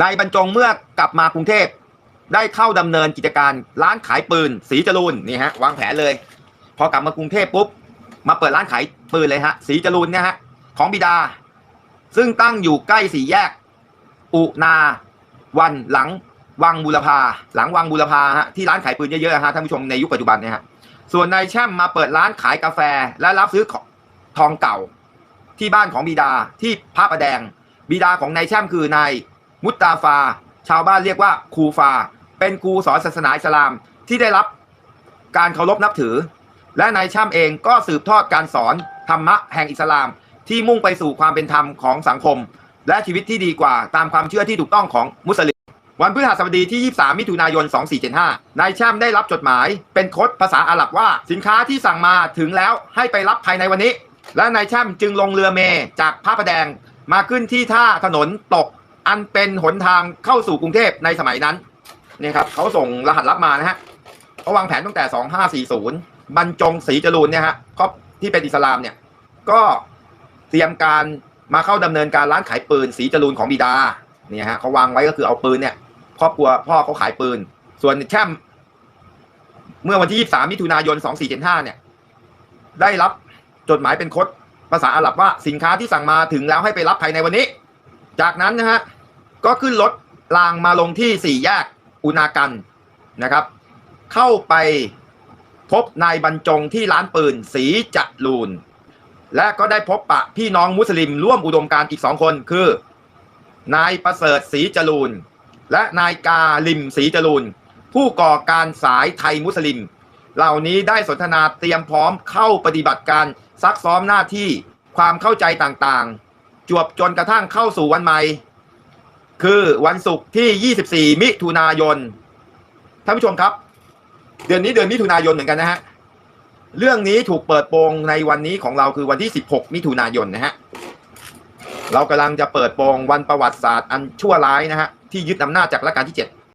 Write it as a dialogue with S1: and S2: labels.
S1: นายบรรจงเมื่อกลับมากรุงเทพได้เข้าดำเนินกิจการร้านขายปืนสีจรูนนี่ฮะวางแผนเลย พอกลับมากรุงเทพปุ๊บมาเปิดร้านขายปืนเลยฮะสีจรูนเนี่ยฮะของบิดา ซึ่งตั้งอยู่ใกล้สี่แยก อุนาวันหลังวังบุรพาหลังวังบุรพาฮะที่ร้านขายปืนเยอะๆฮะท่านผู้ชมในยุคปัจจุบันเนี่ยฮะส่วนนายแช่มมาเปิดร้านขายกาแฟและรับซื้อทองเก่า ที่บ้านของบิดาที่พระประแดง บิดาของนายแช่มคือนาย มุตตาฟา ชาวบ้านเรียกว่าครูฟา เป็นครูสอนศาสนาอิสลามที่ได้รับการเคารพนับถือ และนายช่มเองก็สืบทอดการสอนธรรมะแห่งอิสลาม ที่มุ่งไปสู่ความเป็นธรรมของสังคม และชีวิตที่ดีกว่าตามความเชื่อที่ถูกต้องของมุสลิม วันพฤหัสบดีที่ 23 มิถุนายน 2475 นายช่มได้รับจดหมายเป็นโค้ดภาษาอาหรับว่าสินค้าที่สั่งมาถึงแล้วให้ไปรับภายในวันนี้ และนายช่มจึงลงเรือเมจากพระประแดงมาขึ้นที่ท่าถนนตก อันเป็นหนทางเข้าสู่กรุงเทพในสมัยนั้นเนี่ยครับเขาส่งรหัสลับมานะฮะเขาวางแผนตั้งแต่ 2540 บรรจงศรีจรูนเนี่ยฮะก็ที่เป็นอิสลามเนี่ย ก็เตรียมการมาเข้าดำเนินการร้านขายปืนสีจรูนของบิดาเนี่ยฮะเขาวางไว้ก็คือเอาปืนเนี่ยครอบครัวพ่อเขาขายปืน ส่วนแช่มเมื่อวันที่ 23 มิถุนายน 2475 เนี่ย ได้รับจดหมายเป็นคดภาษาอาหรับว่าสินค้าที่สั่งมาถึงแล้วให้ไปรับภายในวันนี้ จากนั้นนะฮะ ก็ขึ้นรถรางมาลงที่สี่แยกอุณากันนะครับ เข้าไปพบนายบรรจงที่ร้านปืนสีจรูน และก็ได้พบปะพี่น้องมุสลิมร่วมอุดมการอีกสองคนคือ นายประเสริฐศรีจรูน และนายกาลิมศรีจรูน ผู้ก่อการสายไทยมุสลิม เหล่านี้ได้สนทนาเตรียมพร้อมเข้าปฏิบัติการซักซ้อมหน้าที่ความเข้าใจต่างๆ จวบจนกระทั่งเข้าสู่วันใหม่ คือวันศุกร์ที่ 24 มิถุนายนท่านผู้ชมครับ เดือนนี้เดือนมิถุนายนเหมือนกันนะฮะเรื่องนี้ถูกเปิดโปงในวันนี้ของเราคือวันที่ 16 มิถุนายนนะฮะเรากำลังจะเปิดโปงวันประวัติศาสตร์อันชั่วร้ายนะฮะที่ยึดอำนาจจากรัชกาลที่ 7